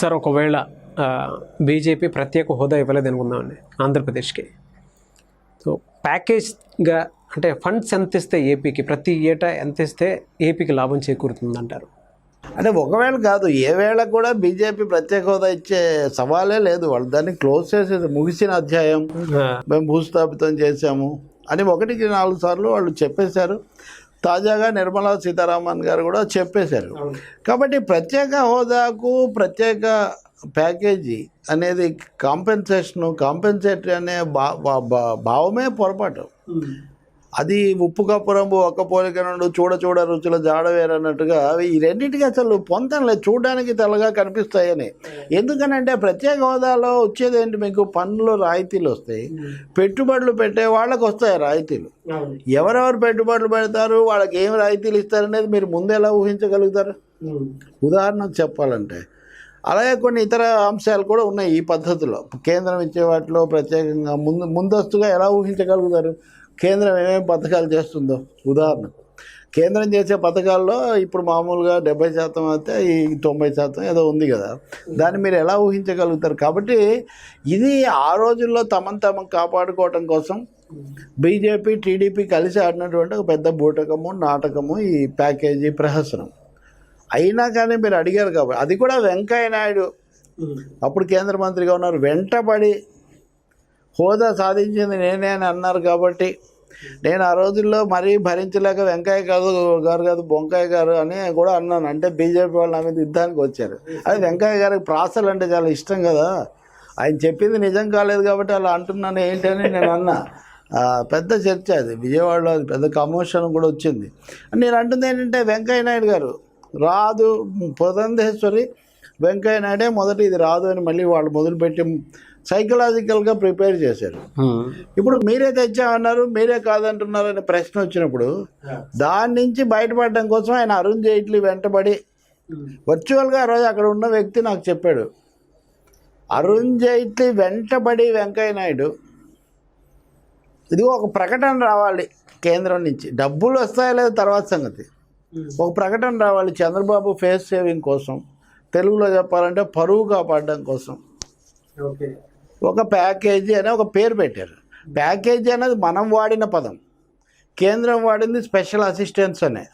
Sir ఒకవేళ BJP ప్రత్యేక హోదా ఇవ్వలేదు అనుకుందామండి ఆంధ్రప్రదేశ్కి. సో ప్యాకేజ్గా అంటే ఫండ్స్ ఎంత ఇస్తే ఏపీకి ప్రతి ఏటా ఎంత ఇస్తే ఏపీకి లాభం చేకూరుతుందంటారు? అంటే ఒకవేళ కాదు ఏ వేళ కూడా బీజేపీ ప్రత్యేక హోదా ఇచ్చే సవాలే లేదు. వాళ్ళు దాన్ని క్లోజ్ చేసేది ముగిసిన అధ్యాయం. మేము భూస్థాపితం చేశాము అని ఒకటికి నాలుగు సార్లు వాళ్ళు చెప్పేశారు. తాజాగా నిర్మలా సీతారామన్ గారు కూడా చెప్పేశారు. కాబట్టి ప్రత్యేక హోదాకు ప్రత్యేక ప్యాకేజీ అనేది కాంపెన్సేషన్ కాంపెన్సేటరీ అనే భావమే పొరపాటు. అది ఉప్పు కప్పురంబు ఒక్క పోలిక నుండి చూడ చూడ రుచుల జాడవేరన్నట్టుగా అవి ఈ రెండింటికి అసలు పొంతనలే. చూడడానికి తెల్లగా కనిపిస్తాయని. ఎందుకనంటే ప్రత్యేక హోదాలో వచ్చేది ఏంటి మీకు? పన్నులు రాయితీలు వస్తాయి. పెట్టుబడులు పెట్టే వాళ్ళకి వస్తాయి రాయితీలు. ఎవరెవరు పెట్టుబడులు పెడతారు? వాళ్ళకి ఏం రాయితీలు ఇస్తారనేది మీరు ముందు ఎలా ఊహించగలుగుతారు? ఉదాహరణకు చెప్పాలంటే అలాగే కొన్ని ఇతర అంశాలు కూడా ఉన్నాయి ఈ పద్ధతిలో. కేంద్రం ఇచ్చే వాటిలో ప్రత్యేకంగా ముందు ముందస్తుగా ఎలా ఊహించగలుగుతారు? కేంద్రం ఏమేమి పథకాలు చేస్తుందో? ఉదాహరణకు కేంద్రం చేసే పథకాల్లో ఇప్పుడు మామూలుగా డెబ్బై శాతం అయితే ఈ తొంభై శాతం ఏదో ఉంది కదా. దాన్ని మీరు ఎలా ఊహించగలుగుతారు? కాబట్టి ఇది ఆ రోజుల్లో తమను తమ కాపాడుకోవటం కోసం బీజేపీ టీడీపీ కలిసి ఆడినటువంటి ఒక పెద్ద బూటకము నాటకము ఈ ప్యాకేజీ ప్రహసనం. అయినా కానీ మీరు అడిగారు కాబట్టి అది కూడా వెంకయ్య నాయుడు. అప్పుడు కేంద్ర మంత్రిగా ఉన్నారు. వెంటబడి హోదా సాధించింది నేనే అని అన్నారు కాబట్టి నేను ఆ రోజుల్లో మరీ భరించలేక వెంకయ్య కాదు గారు కాదు బొంకాయ గారు అని కూడా అన్నాను. అంటే బీజేపీ వాళ్ళు నా మీద యుద్ధానికి వచ్చారు. అది వెంకయ్య గారికి ప్రాసలు అంటే చాలా ఇష్టం కదా. ఆయన చెప్పింది నిజం కాలేదు కాబట్టి అలా అంటున్నాను. ఏంటని నేను అన్నా. పెద్ద చర్చ అది. విజయవాడలో అది పెద్ద కమోషన్ కూడా వచ్చింది. నేను అంటుంది ఏంటంటే వెంకయ్య నాయుడు గారు రాదు పురంధేశ్వరి వెంకయ్య నాయుడే మొదట ఇది రాదు అని మళ్ళీ వాళ్ళు మొదలుపెట్టి సైకలాజికల్గా ప్రిపేర్ చేశారు. ఇప్పుడు మీరే తెచ్చామన్నారు మీరే కాదంటున్నారు అనే ప్రశ్న వచ్చినప్పుడు దాని నుంచి బయటపడడం కోసం ఆయన అరుణ్ జైట్లీ వెంటబడి వర్చువల్గా ఆ రోజు అక్కడ ఉన్న వ్యక్తి నాకు చెప్పాడు. అరుణ్ జైట్లీ వెంటబడి వెంకయ్య నాయుడు ఇది ఒక ప్రకటన రావాలి కేంద్రం నుంచి. డబ్బులు వస్తాయో లేదో తర్వాత సంగతి. ఒక ప్రకటన రావాలి చంద్రబాబు ఫేస్ సేవింగ్ కోసం తెలుగులో చెప్పాలంటే పరువు కాపాడడం కోసం. ఓకే. ఒక ప్యాకేజీ అనే ఒక పేరు పెట్టారు. ప్యాకేజీ అనేది మనం వాడిన పదం. కేంద్రం వాడింది స్పెషల్ అసిస్టెన్స్ అనే.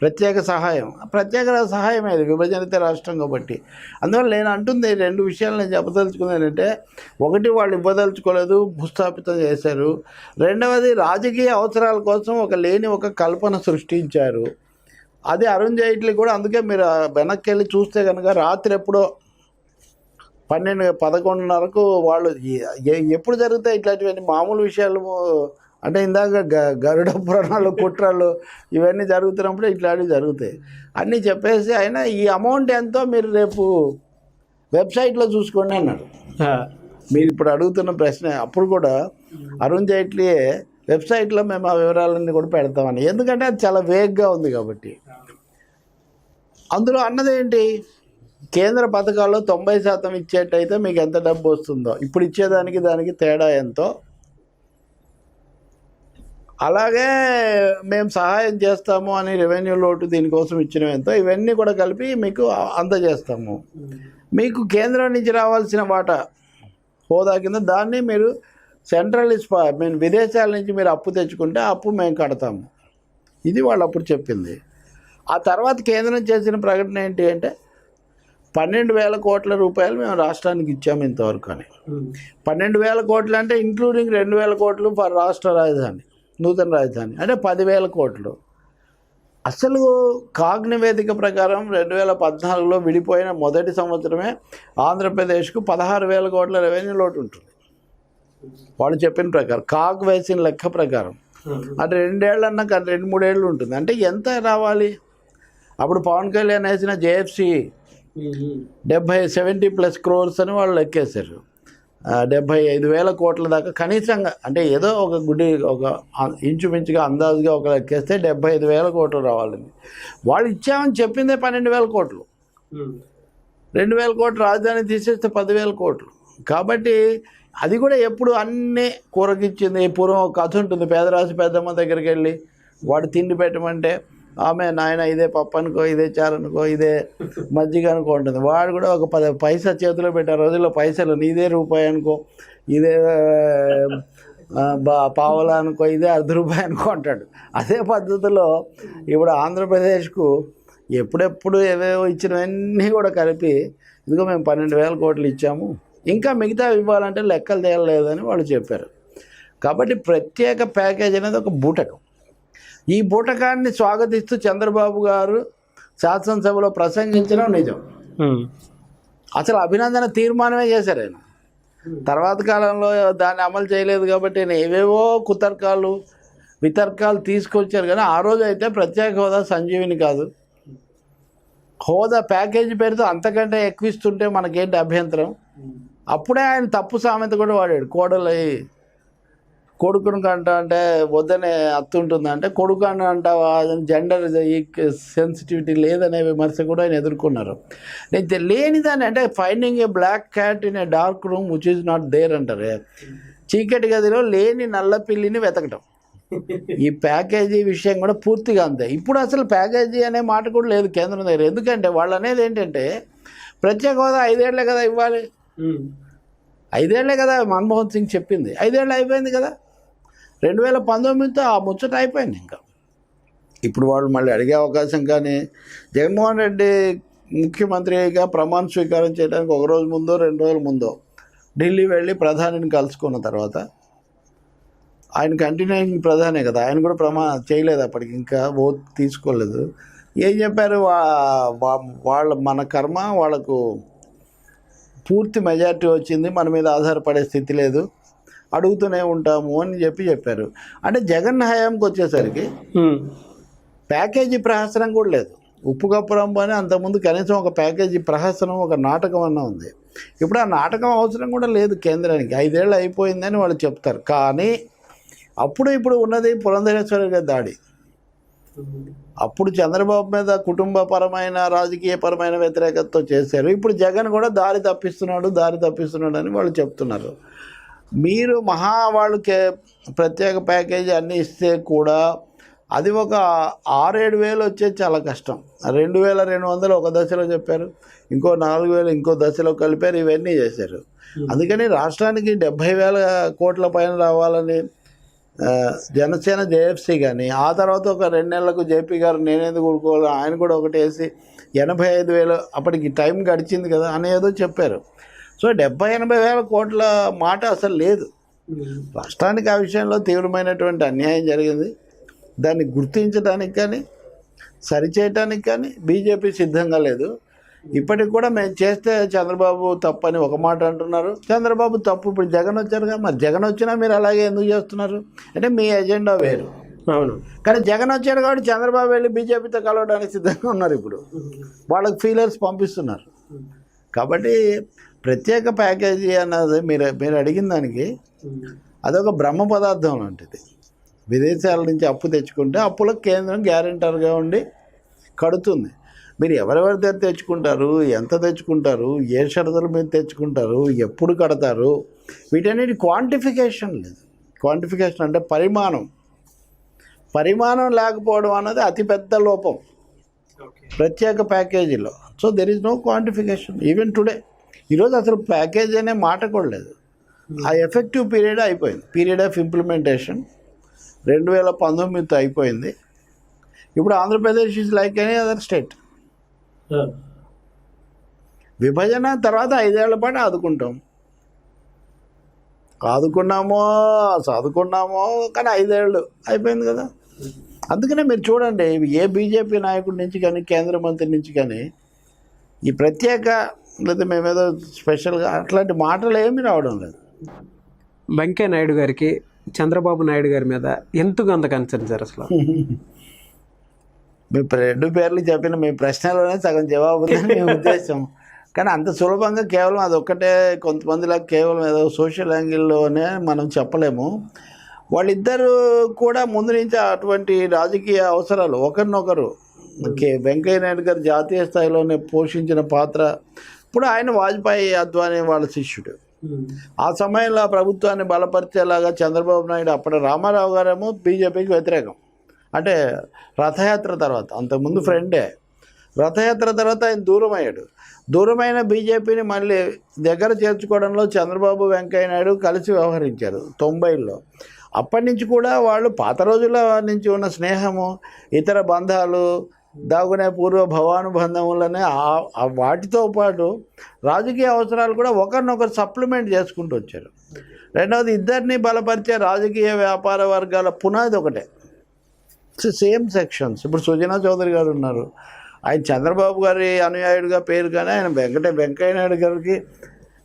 ప్రత్యేక సహాయం. ప్రత్యేక సహాయం అది విభజనిత రాష్ట్రం కాబట్టి. అందువల్ల నేను అంటుంది ఈ రెండు విషయాలు నేను చెప్పదలుచుకుంది ఒకటి వాళ్ళు ఇవ్వదలుచుకోలేదు భూస్థాపితం చేశారు. రెండవది రాజకీయ అవసరాల కోసం ఒక లేని ఒక కల్పన సృష్టించారు. అది అరుణ్ జైట్లీ కూడా అందుకే మీరు వెనక్కి వెళ్ళి చూస్తే కనుక రాత్రి ఎప్పుడో పన్నెండు పదకొండున్నరకు వాళ్ళు ఎప్పుడు జరుగుతాయి ఇట్లాంటివన్నీ మామూలు విషయాలు అంటే ఇందాక గ- గరుడ పురాణాలు కుట్రలు ఇవన్నీ జరుగుతున్నప్పుడు ఇట్లాంటివి జరుగుతాయి. అన్నీ చెప్పేసి అయినా ఈ అమౌంట్ ఎంతో మీరు రేపు వెబ్సైట్లో చూసుకోండి అన్నాడు. మీరు ఇప్పుడు అడుగుతున్న ప్రశ్న అప్పుడు కూడా అరుణ్ జైట్లీ వెబ్సైట్లో మేము ఆ వివరాలన్నీ కూడా పెడతామని. ఎందుకంటే అది చాలా వేగ్గా ఉంది కాబట్టి. అందులో అన్నదేంటి కేంద్ర పథకాల్లో తొంభై శాతం ఇచ్చేటైతే మీకు ఎంత డబ్బు వస్తుందో. ఇప్పుడు ఇచ్చేదానికి దానికి తేడా ఎంతో? అలాగే మేము సహాయం చేస్తాము అని రెవెన్యూ లోటు దీనికోసం ఇచ్చిన ఎంతో. ఇవన్నీ కూడా కలిపి మీకు అందజేస్తాము. మీకు కేంద్రం నుంచి రావాల్సిన వాటా హోదా కింద దాన్ని మీరు సెంట్రల్ ఇస్ మేము విదేశాల నుంచి మీరు అప్పు తెచ్చుకుంటే అప్పు మేము కడతాము. ఇది వాళ్ళు అప్పుడు చెప్పింది. ఆ తర్వాత కేంద్రం చేసిన ప్రకటన ఏంటి అంటే పన్నెండు వేల కోట్ల రూపాయలు మేము రాష్ట్రానికి ఇచ్చాము ఇంతవరకు అని. పన్నెండు వేల కోట్లు అంటే ఇంక్లూడింగ్ రెండు వేల కోట్లు ఫర్ రాష్ట్ర రాజధాని నూతన రాజధాని. అంటే పదివేల కోట్లు. అసలు కాగ్ నివేదిక ప్రకారం రెండు వేల పద్నాలుగులో విడిపోయిన మొదటి సంవత్సరమే ఆంధ్రప్రదేశ్కు పదహారు వేల కోట్ల రెవెన్యూ లోటు ఉంటుంది. వాళ్ళు చెప్పిన ప్రకారం కాగ్ వేసిన లెక్క ప్రకారం. అంటే రెండేళ్ళు అన్నాక రెండు మూడేళ్ళు ఉంటుంది. అంటే ఎంత రావాలి? అప్పుడు పవన్ కళ్యాణ్ వేసిన జేఎఫ్సి డెబ్భై సెవెంటీ ప్లస్ క్రోర్స్ అని వాళ్ళు లెక్కేశారు. డెబ్భై ఐదు వేల కోట్ల దాకా కనీసంగా అంటే ఏదో ఒక గుడి ఒక ఇంచుమించుగా అందాజుగా ఒక లెక్కేస్తే డెబ్బై ఐదు వేల కోట్లు రావాలని వాళ్ళు ఇచ్చామని చెప్పిందే పన్నెండు వేల కోట్లు. రెండు వేల కోట్లు రాజధాని తీసేస్తే పదివేల కోట్లు. కాబట్టి అది కూడా ఎప్పుడు అన్నీ కూరకిచ్చింది పూర్వం ఒక కథ ఉంటుంది పేదరాశి పెద్దమ్మ దగ్గరికి వెళ్ళి వాడు తిండి పెట్టమంటే ఆమె నాయన ఇదే పప్పు అనుకో ఇదే చారు అనుకో ఇదే మజ్జిగ అనుకో ఉంటుంది వాడు కూడా ఒక పది పైసా చేతిలో పెట్టే రోజుల్లో పైసలు నీదే రూపాయి అనుకో ఇదే బా పావులా అనుకో ఇదే అర్ధ రూపాయి అనుకో అంటాడు. అదే పద్ధతిలో ఇప్పుడు ఆంధ్రప్రదేశ్కు ఎప్పుడెప్పుడు ఏవేవో ఇచ్చినవన్నీ కూడా కలిపి ఇదిగో మేము పన్నెండు వేల కోట్లు ఇచ్చాము ఇంకా మిగతా ఇవ్వాలంటే లెక్కలు తేయలేదని వాళ్ళు చెప్పారు. కాబట్టి ప్రత్యేక ప్యాకేజ్ అనేది ఒక బూటకం. ఈ బూటకాన్ని స్వాగతిస్తూ చంద్రబాబు గారు శాసనసభలో ప్రసంగించడం నిజం. అసలు అభినందన తీర్మానమే చేశారు ఆయన. తర్వాత కాలంలో దాన్ని అమలు చేయలేదు కాబట్టి ఆయన ఏవేవో కుతర్కాలు వితర్కాలు తీసుకొచ్చారు కానీ ఆ రోజు అయితే ప్రత్యేక హోదా సంజీవిని కాదు. హోదా ప్యాకేజీ పేరుతో అంతకంటే ఎక్కువ ఇస్తుంటే మనకేంటి అభ్యంతరం? అప్పుడే ఆయన తప్పు సామెత కూడా వాడాడు. కోడలు కొడుకును కంట అంటే వద్దనే అత్త ఉంటుంది? అంటే కొడుకు అని అంటావా జెండర్ సెన్సిటివిటీ లేదనే విమర్శ కూడా ఆయన ఎదుర్కొన్నారు. నేను లేనిదాన్ని అంటే finding a black cat in a dark room which is not there అంటారు. చీకటి గదిలో లేని నల్ల పిల్లిని వెతకటం. ఈ ప్యాకేజీ విషయం కూడా పూర్తిగా అంతే. ఇప్పుడు అసలు ప్యాకేజీ అనే మాట కూడా లేదు కేంద్రం దగ్గర. ఎందుకంటే వాళ్ళు అనేది ఏంటంటే ప్రత్యేక హోదా ఐదేళ్ళే కదా ఇవ్వాలి. ఐదేళ్ళే కదా మన్మోహన్ సింగ్ చెప్పింది. ఐదేళ్ళు అయిపోయింది కదా. రెండు వేల పంతొమ్మిదితో ఆ ముచ్చట అయిపోయింది ఇంకా. ఇప్పుడు వాళ్ళు మళ్ళీ అడిగే అవకాశం కానీ జగన్మోహన్ రెడ్డి ముఖ్యమంత్రిగా ప్రమాణ స్వీకారం చేయడానికి ఒక రోజు ముందో రెండు రోజుల ముందో ఢిల్లీ వెళ్ళి ప్రధానిని కలుసుకున్న తర్వాత ఆయన కంటిన్యూయింగ్ ప్రధానే కదా ఆయన కూడా ప్రమా చేయలేదు అప్పటికి ఇంకా ఓట్ తీసుకోలేదు. ఏం చెప్పారు? వాళ్ళ మన కర్మ వాళ్ళకు పూర్తి మెజారిటీ వచ్చింది మన మీద ఆధారపడే స్థితి లేదు. అడుగుతూనే ఉంటాము అని చెప్పి చెప్పారు. అంటే జగన్ హయాంకి వచ్చేసరికి. ప్యాకేజీ ప్రహసనం కూడా లేదు. ఉప్పు కప్పురంబు అని అంతకుముందు కనీసం ఒక ప్యాకేజీ ప్రహసనం ఒక నాటకం అన్న ఉంది. ఇప్పుడు ఆ నాటకం అవసరం కూడా లేదు కేంద్రానికి. ఐదేళ్ళు అయిపోయిందని వాళ్ళు చెప్తారు. కానీ అప్పుడు ఇప్పుడు ఉన్నది పురంధరేశ్వరి గారి దాడి. అప్పుడు చంద్రబాబు మీద కుటుంబపరమైన రాజకీయపరమైన వ్యతిరేకతతో చేశారు. ఇప్పుడు జగన్ కూడా దారి తప్పిస్తున్నాడు దారి తప్పిస్తున్నాడు అని వాళ్ళు చెప్తున్నారు. మీరు మహా వాళ్ళకి ప్రత్యేక ప్యాకేజీ అన్నీ ఇస్తే కూడా అది ఒక ఆరేడు వేలు వచ్చేది చాలా కష్టం. రెండు వేల రెండు వందలు ఒక దశలో చెప్పారు. ఇంకో నాలుగు వేలు ఇంకో దశలో కలిపారు. ఇవన్నీ చేశారు. అందుకని రాష్ట్రానికి డెబ్భై వేల కోట్ల పైన రావాలని జనసేన జేఎఫ్సీ కానీ ఆ తర్వాత ఒక రెండు నెలలకు జేపీ గారు నేనేందుకు ఊరుకోవాలి? ఆయన కూడా ఒకటి వేసి ఎనభై ఐదు వేలు అప్పటికి టైం గడిచింది కదా అని ఏదో చెప్పారు. సో డెబ్బై ఎనభై వేల కోట్ల మాట అసలు లేదు. రాష్ట్రానికి ఆ విషయంలో తీవ్రమైనటువంటి అన్యాయం జరిగింది. దాన్ని గుర్తించడానికి కానీ సరిచేయటానికి కానీ బీజేపీ సిద్ధంగా లేదు. ఇప్పటికి కూడా మేము చేస్తే చంద్రబాబు తప్పు అని ఒక మాట అంటున్నారు. చంద్రబాబు తప్పు ఇప్పుడు జగన్ వచ్చారుగా మరి జగన్ వచ్చినా మీరు అలాగే ఎందుకు చేస్తున్నారు? అంటే మీ ఎజెండా వేరు. అవును. కానీ జగన్ వచ్చాడు కాబట్టి చంద్రబాబు వెళ్ళి బీజేపీతో కలవడానికి సిద్ధంగా ఉన్నారు ఇప్పుడు. వాళ్ళకి ఫీలర్స్ పంపిస్తున్నారు. కాబట్టి ప్రత్యేక ప్యాకేజీ అన్నది మీరు మీరు అడిగిన దానికి అదొక బ్రహ్మ పదార్థం లాంటిది. విదేశాల నుంచి అప్పు తెచ్చుకుంటే అప్పులకు కేంద్రం గ్యారెంటర్గా ఉండి కడుతుంది. మీరు ఎవరెవరి దగ్గర తెచ్చుకుంటారు? ఎంత తెచ్చుకుంటారు? ఏ షరతుల మీద తెచ్చుకుంటారు? ఎప్పుడు కడతారు? వీటన్నిటి క్వాంటిఫికేషన్ లేదు. క్వాంటిఫికేషన్ అంటే పరిమాణం. పరిమాణం లేకపోవడం అన్నది అతిపెద్ద లోపం. ప్రత్యేక ప్యాకేజీలో. So there is no quantification even today ఈరోజు అసలు ప్యాకేజ్ అనే మాట కూడా లేదు. ఆ ఎఫెక్టివ్ పీరియడ్ అయిపోయింది. పీరియడ్ ఆఫ్ ఇంప్లిమెంటేషన్ రెండు వేల పంతొమ్మిదితో అయిపోయింది. ఇప్పుడు Andhra Pradesh is like any other state విభజన తర్వాత ఐదేళ్ళ పాటు ఆదుకుంటాం. ఆదుకున్నామో చదువుకున్నామో కానీ ఐదేళ్ళు అయిపోయింది కదా. అందుకనే మీరు చూడండి ఏ బీజేపీ నాయకుడి నుంచి కానీ కేంద్ర మంత్రి నుంచి కానీ ఈ ప్రత్యేక లేదా మేమేదో స్పెషల్గా అట్లాంటి మాటలు ఏమీ రావడం లేదు. వెంకయ్య నాయుడు గారికి చంద్రబాబు నాయుడు గారి మీద ఎందుకు అంత కన్సర్న్ సార్ అసలు? మీ రెండు పేర్లు చెప్పిన మీ ప్రశ్నలోనే సగం జవాబు మీ ఉద్దేశం. కానీ అంత సులభంగా కేవలం అదొక్కటే కొంతమందిలా కేవలం ఏదో సోషల్ యాంగిల్లోనే మనం చెప్పలేము. వాళ్ళిద్దరూ కూడా ముందు నుంచి అటువంటి రాజకీయ అవసరాలు ఒకరినొకరు వెంకయ్య నాయుడు గారు జాతీయ స్థాయిలోనే పోషించిన పాత్ర ఇప్పుడు ఆయన వాజ్పేయి అద్వానీ వాళ్ళ శిష్యుడు. ఆ సమయంలో ప్రభుత్వాన్ని బలపరిచేలాగా చంద్రబాబు నాయుడు అప్పటి రామారావు గారేమో బీజేపీకి వ్యతిరేకం. అంటే రథయాత్ర తర్వాత అంతకుముందు ఫ్రెండే రథయాత్ర తర్వాత ఆయన దూరం అయ్యాడు దూరమైన బీజేపీని మళ్ళీ దగ్గర చేర్చుకోవడంలో చంద్రబాబు వెంకయ్య నాయుడు కలిసి వ్యవహరించారు తొంభైలో. అప్పటి నుంచి కూడా వాళ్ళు పాత రోజుల నుంచి ఉన్న స్నేహము ఇతర బంధాలు దాగునే పూర్వ భవానుబంధములనే ఆ- వాటితో పాటు రాజకీయ అవసరాలు కూడా ఒకరినొకరు సప్లిమెంట్ చేసుకుంటూ వచ్చారు. రెండవది ఇద్దరిని బలపరిచే రాజకీయ వ్యాపార వర్గాల పునాది ఒకటే. Same sections. ఇప్పుడు సుజనా చౌదరి గారు ఉన్నారు. ఆయన చంద్రబాబు గారి అనుయాయుడిగా పేరు కానీ ఆయన వెంకట వెంకయ్య నాయుడు గారికి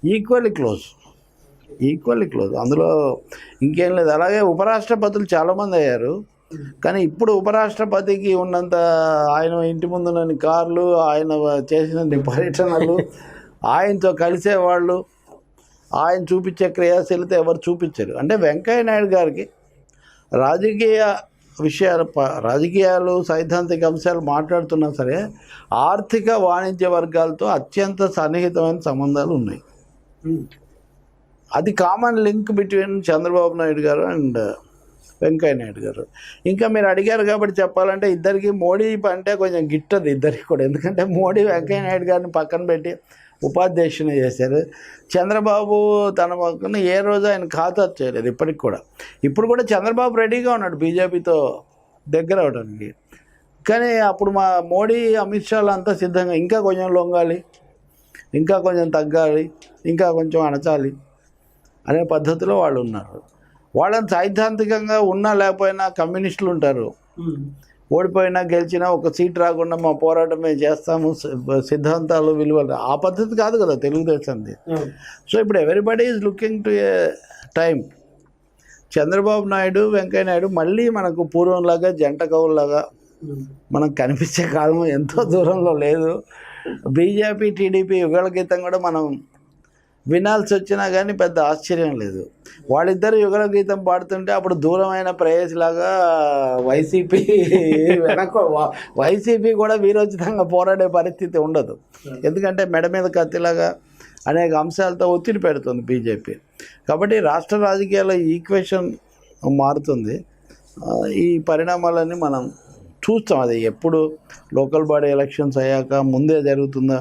ఈక్వల్లీ క్లోజ్ ఈక్వల్లీ క్లోజ్ అందులో ఇంకేం లేదు. అలాగే ఉపరాష్ట్రపతులు చాలామంది అయ్యారు. కానీ ఇప్పుడు ఉపరాష్ట్రపతికి ఉన్నంత ఆయన ఇంటి ముందున్న కార్లు ఆయన చేసిన పర్యటనలు ఆయనతో కలిసేవాళ్ళు ఆయన చూపించే క్రియాశీలత ఎవరు చూపించరు. అంటే వెంకయ్య నాయుడు గారికి రాజకీయ విషయాలు ప- రాజకీయాలు సైద్ధాంతిక అంశాలు మాట్లాడుతున్నా సరే ఆర్థిక వాణిజ్య వర్గాలతో అత్యంత సన్నిహితమైన సంబంధాలు ఉన్నాయి. అది common link between Chandrababu Naidu garu and Venkaiah Naidu గారు. ఇంకా మీరు అడిగారు కాబట్టి చెప్పాలంటే ఇద్దరికి మోడీ అంటే కొంచెం గిట్టదు ఇద్దరికి కూడా. ఎందుకంటే మోడీ వెంకయ్య నాయుడు గారిని పక్కన పెట్టి ఉపాధ్యక్షుని చేశారు. చంద్రబాబు తన పక్కన ఏ రోజు ఆయన ఖాతా చేయలేదు ఇప్పటికి కూడా. ఇప్పుడు కూడా చంద్రబాబు రెడీగా ఉన్నాడు బీజేపీతో దగ్గర అవడానికి. కానీ అప్పుడు మా మోడీ అమిత్ షాలు అంతా సిద్ధంగా ఇంకా కొంచెం లొంగాలి ఇంకా కొంచెం తగ్గాలి ఇంకా కొంచెం అణచాలి అనే పద్ధతిలో వాళ్ళు ఉన్నారు. వాళ్ళని సైద్ధాంతికంగా ఉన్నా లేకపోయినా కమ్యూనిస్టులు ఉంటారు. ఓడిపోయినా గెలిచినా ఒక సీట్ రాకుండా మా పోరాటం మేము చేస్తాము సిద్ధాంతాలు విలువలు. ఆ పద్ధతి కాదు కదా తెలుగుదేశంది. సో ఇప్పుడు everybody is looking to a time Chandrababu Naidu Venkaiah Naidu మళ్ళీ మనకు పూర్వంలాగా జంట కవుల్లాగా మనకు కనిపించే కాలం ఎంతో దూరంలో లేదు. బీజేపీ టీడీపీ యుగాల గీతం కూడా మనం వినాల్సి వచ్చినా కానీ పెద్ద ఆశ్చర్యం లేదు. వాళ్ళిద్దరు యుగల గీతం పాడుతుంటే అప్పుడు దూరమైన ప్రేయస్లాగా వైసీపీ వెనక వైసీపీ కూడా వీరోచితంగా పోరాడే పరిస్థితి ఉండదు. ఎందుకంటే మెడ మీద కత్తిలాగా అనేక అంశాలతో ఒత్తిడి పెడుతుంది బీజేపీ. కాబట్టి రాష్ట్ర రాజకీయాల ఈక్వేషన్ మారుతుంది. ఈ పరిణామాలన్నీ మనం చూస్తాం. అది ఎప్పుడు లోకల్ బాడీ ఎలక్షన్స్ అయ్యాక ముందే జరుగుతుందా?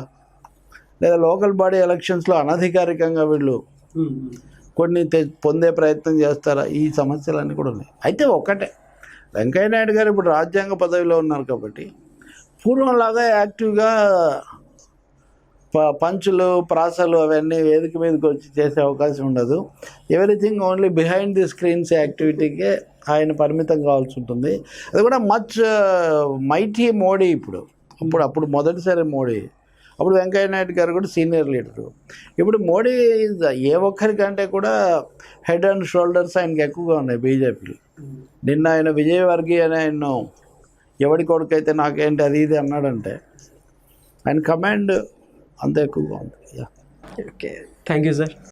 లేదా లోకల్ బాడీ ఎలక్షన్స్లో అనధికారికంగా వీళ్ళు కొన్ని తె- పొందే ప్రయత్నం చేస్తారా? ఈ సమస్యలన్నీ కూడా ఉన్నాయి. అయితే ఒకటే. వెంకయ్య నాయుడు గారు ఇప్పుడు రాజ్యాంగ పదవిలో ఉన్నారు కాబట్టి పూర్వంలాగా యాక్టివ్గా ప- పంచులు ప్రాసలు అవన్నీ వేదిక మీదకి వచ్చి చేసే అవకాశం ఉండదు. Everything only behind the screens యాక్టివిటీకే ఆయన పరిమితం కావాల్సి ఉంటుంది. అది కూడా మచ్ మైటీ మోడీ ఇప్పుడు. అప్పుడు అప్పుడు మొదటిసారి మోడీ అప్పుడు వెంకయ్య నాయుడు గారు కూడా సీనియర్ లీడరు. ఇప్పుడు మోడీ ఏ ఒక్కరికంటే కూడా హెడ్ అండ్ షోల్డర్స్ ఆయనకి ఎక్కువగా ఉన్నాయి బీజేపీలో. నిన్న ఆయన విజయవర్గీయ అని ఆయన ఎవడి కొడుకైతే నాకేంటి అది ఇది అన్నాడంటే ఆయన కమాండ్ అంత ఎక్కువగా ఉంది. ఓకే. Thank you sir.